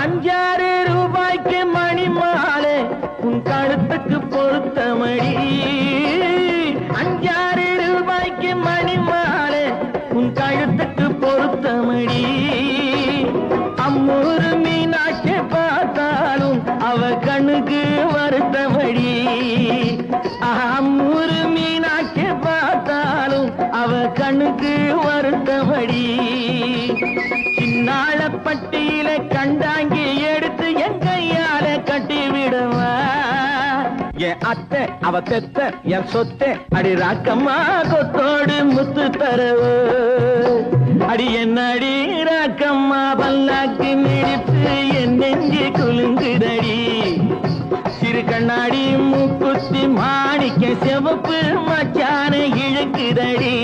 அஞ்சாறு ரூபாய்க்கு மணி மாலை உன் கழுத்துக்கு பொருத்தமடி. அஞ்சாறு ரூபாய்க்கு மணி மாலை உன் கழுத்துக்கு பொருத்தமடி. அம்மூரு மீனாட்சி பார்த்தாலும் அவ கண்ணுக்கு வருத்தமடி. அம்மூரு மீனாட்சி பார்த்தாலும் அவ கண்ணுக்கு வருத்தமடி பட்டியில கண்டாங்கி எடுத்து என் கையால கட்டி விடுவா. என் அத்தை அவ பெத்த என் சொத்தை அடி ராக்கம்மா கொத்தோடு முத்து தரவு. அடி என்ன அடி ராக்கம்மா பல்லாக்கு மிடிப்பு என் நெஞ்சு குலுங்குதடி. சிறு கண்ணாடி மூக்குத்தி மாணிக்க செவப்பு மச்சான இழுக்குதடி.